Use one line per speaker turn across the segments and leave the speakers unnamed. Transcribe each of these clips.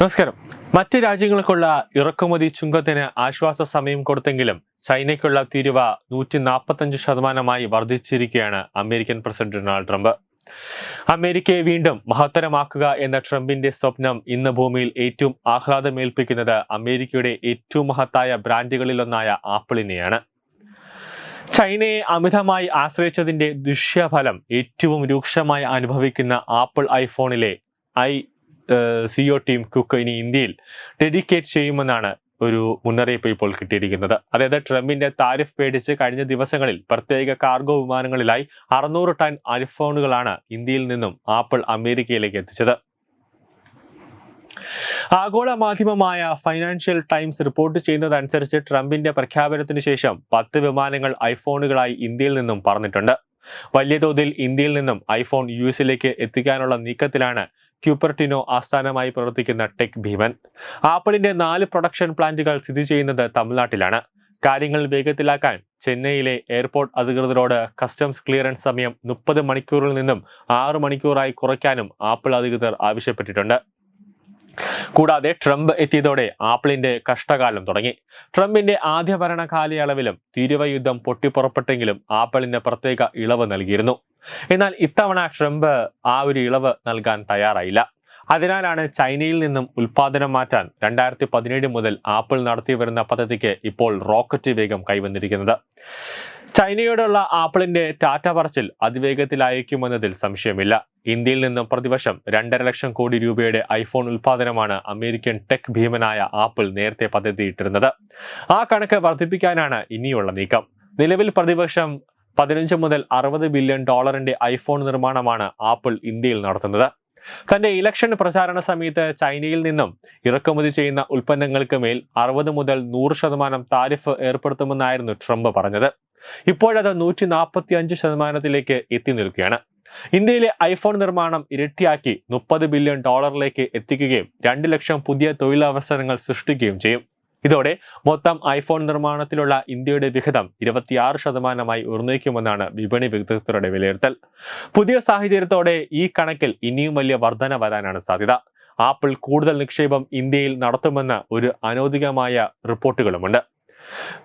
നമസ്കാരം. മറ്റ് രാജ്യങ്ങൾക്കുള്ള ഇറക്കുമതി ചുങ്കത്തിന് ആശ്വാസ സമയം കൊടുത്തെങ്കിലും ചൈനയ്ക്കുള്ള തീരുവ നൂറ്റി നാൽപ്പത്തഞ്ച് ശതമാനമായി വർദ്ധിച്ചിരിക്കുകയാണ് അമേരിക്കൻ പ്രസിഡന്റ് ഡൊണാൾഡ് ട്രംപ്. അമേരിക്കയെ വീണ്ടും മഹത്തരമാക്കുക എന്ന ട്രംപിന്റെ സ്വപ്നം ഇന്ന് ഭൂമിയിൽ ഏറ്റവും ആഹ്ലാദമേൽപ്പിക്കുന്നത് അമേരിക്കയുടെ ഏറ്റവും മഹത്തായ ബ്രാൻഡുകളിലൊന്നായ ആപ്പിളിനെയാണ്. ചൈനയെ അമിതമായി ആശ്രയിച്ചതിന്റെ ദുഷ്യഫലം ഏറ്റവും രൂക്ഷമായി അനുഭവിക്കുന്ന ആപ്പിൾ ഐഫോണിലെ ഐ സിഒ ടീം കുക്ക് ഇനി ഇന്ത്യയിൽ ഡെഡിക്കേറ്റ് ചെയ്യുമെന്നാണ് ഒരു മുന്നറിയിപ്പ് ഇപ്പോൾ കിട്ടിയിരിക്കുന്നത്. അതായത് ട്രംപിന്റെ താരിഫ് പേടിച്ച് കഴിഞ്ഞ ദിവസങ്ങളിൽ പ്രത്യേക കാർഗോ വിമാനങ്ങളിലായി അറുന്നൂറ് ടൺ ഐഫോണുകളാണ് ഇന്ത്യയിൽ നിന്നും ആപ്പിൾ അമേരിക്കയിലേക്ക് എത്തിച്ചത്. ആഗോള മാധ്യമമായ ഫൈനാൻഷ്യൽ ടൈംസ് റിപ്പോർട്ട് ചെയ്യുന്നതനുസരിച്ച് ട്രംപിന്റെ പ്രഖ്യാപനത്തിന് ശേഷം പത്ത് വിമാനങ്ങൾ ഐഫോണുകളായി ഇന്ത്യയിൽ നിന്നും പറഞ്ഞിട്ടുണ്ട് വലിയ തോതിൽ ഇന്ത്യയിൽ നിന്നും ഐഫോൺ യു എസിലേക്ക് എത്തിക്കാനുള്ള നീക്കത്തിലാണ് ക്യൂപ്പർട്ടിനോ ആസ്ഥാനമായി പ്രവർത്തിക്കുന്ന ടെക് ഭീമൻ. ആപ്പിളിന്റെ നാല് പ്രൊഡക്ഷൻ പ്ലാന്റുകൾ സ്ഥിതി ചെയ്യുന്നത് തമിഴ്നാട്ടിലാണ്. കാര്യങ്ങൾ വേഗത്തിലാക്കാൻ ചെന്നൈയിലെ എയർപോർട്ട് അധികൃതരോട് കസ്റ്റംസ് ക്ലിയറൻസ് സമയം മുപ്പത് മണിക്കൂറിൽ നിന്നും ആറ് മണിക്കൂറായി കുറയ്ക്കാനും ആപ്പിൾ അധികൃതർ ആവശ്യപ്പെട്ടിട്ടുണ്ട്. കൂടാതെ ട്രംപ് എത്തിയതോടെ ആപ്പിളിന്റെ കഷ്ടകാലം തുടങ്ങി. ട്രംപിന്റെ ആദ്യ ഭരണ കാലയളവിലും പൊട്ടിപ്പുറപ്പെട്ടെങ്കിലും ആപ്പിളിന് പ്രത്യേക ഇളവ് നൽകിയിരുന്നു. എന്നാൽ ഇത്തവണ ട്രംപ് ആ ഒരു ഇളവ് നൽകാൻ തയ്യാറായില്ല. അതിനാലാണ് ചൈനയിൽ നിന്നും ഉൽപാദനം മാറ്റാൻ രണ്ടായിരത്തി പതിനേഴ് മുതൽ ആപ്പിൾ നടത്തി വരുന്ന പദ്ധതിക്ക് ഇപ്പോൾ റോക്കറ്റ് വേഗം കൈവന്നിരിക്കുന്നത്. ചൈനയോടുള്ള ആപ്പിളിന്റെ ടാറ്റ പറച്ചിൽ അതിവേഗത്തിൽ അയക്കുമെന്നതിൽ സംശയമില്ല. ഇന്ത്യയിൽ നിന്നും പ്രതിവർഷം രണ്ടര ലക്ഷം കോടി രൂപയുടെ ഐഫോൺ ഉൽപാദനമാണ് അമേരിക്കൻ ടെക് ഭീമനായ ആപ്പിൾ നേരത്തെ പദ്ധതിയിട്ടിരുന്നത്. ആ കണക്ക് വർദ്ധിപ്പിക്കാനാണ് ഇനിയുള്ള നീക്കം. നിലവിൽ പ്രതിവർഷം പതിനഞ്ച് മുതൽ അറുപത് ബില്യൺ ഡോളറിന്റെ ഐഫോൺ നിർമ്മാണമാണ് ആപ്പിൾ ഇന്ത്യയിൽ നടത്തുന്നത്. തന്റെ ഇലക്ഷൻ പ്രചാരണ സമയത്ത് ചൈനയിൽ നിന്നും ഇറക്കുമതി ചെയ്യുന്ന ഉൽപ്പന്നങ്ങൾക്ക് മേൽ അറുപത് മുതൽ നൂറ് ശതമാനം താരിഫ് ഏർപ്പെടുത്തുമെന്നായിരുന്നു ട്രംപ് പറഞ്ഞത്. ഇപ്പോഴത് നൂറ്റി നാൽപ്പത്തി അഞ്ച് ശതമാനത്തിലേക്ക് എത്തി നിൽക്കുകയാണ്. ഇന്ത്യയിലെ ഐഫോൺ നിർമ്മാണം ഇരട്ടിയാക്കി മുപ്പത് ബില്യൺ ഡോളറിലേക്ക് എത്തിക്കുകയും രണ്ട് ലക്ഷം പുതിയ തൊഴിലവസരങ്ങൾ സൃഷ്ടിക്കുകയും ചെയ്യും. ഇതോടെ മൊത്തം ഐഫോൺ നിർമ്മാണത്തിലുള്ള ഇന്ത്യയുടെ വിഹിതം ഇരുപത്തിയാറ് ശതമാനമായി ഉയർന്നേക്കുമെന്നാണ് വിപണി വിദഗ്ധരുടെ വിലയിരുത്തൽ. പുതിയ സാഹചര്യത്തോടെ ഈ കണക്കിൽ ഇനിയും വലിയ വർധന വരാനാണ് സാധ്യത. ആപ്പിൾ കൂടുതൽ നിക്ഷേപം ഇന്ത്യയിൽ നടത്തുമെന്ന് ഒരു അനൗദികമായ റിപ്പോർട്ടുകളുമുണ്ട്.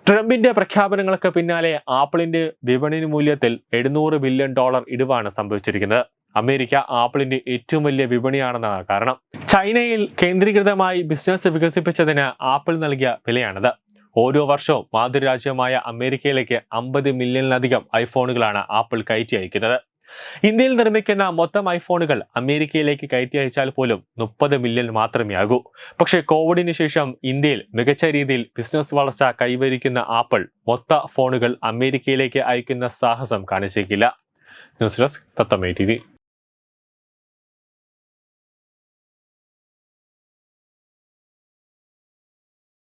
ട്രംപിന്റെ പ്രഖ്യാപനങ്ങൾക്ക് പിന്നാലെ ആപ്പിളിന്റെ വിപണി മൂല്യത്തിൽ എഴുന്നൂറ് ബില്യൺ ഡോളർ ഇടിവാണ് സംഭവിച്ചിരിക്കുന്നത്. അമേരിക്ക ആപ്പിളിന്റെ ഏറ്റവും വലിയ വിപണിയാണെന്നാണ് കാരണം. ചൈനയിൽ കേന്ദ്രീകൃതമായി ബിസിനസ് വികസിപ്പിച്ചതിന് ആപ്പിൾ നൽകിയ വിലയാണിത്. ഓരോ വർഷവും മാതൃരാജ്യമായ അമേരിക്കയിലേക്ക് അമ്പത് മില്യണിലധികം ഐഫോണുകളാണ് ആപ്പിൾ കയറ്റി അയക്കുന്നത്. ഇന്ത്യയിൽ നിർമ്മിക്കുന്ന മൊത്തം ഐഫോണുകൾ അമേരിക്കയിലേക്ക് കയറ്റി അയച്ചാൽ പോലും മുപ്പത് മില്യൺ മാത്രമേ ആകൂ. പക്ഷേ കോവിഡിന് ശേഷം ഇന്ത്യയിൽ മികച്ച രീതിയിൽ ബിസിനസ് വളർച്ച കൈവരിക്കുന്ന ആപ്പിൾ മൊത്ത ഫോണുകൾ അമേരിക്കയിലേക്ക് അയക്കുന്ന സാഹസം കാണിച്ചേക്കില്ല. ന്യൂസ് ഡെസ്ക് തത്തമേ ടി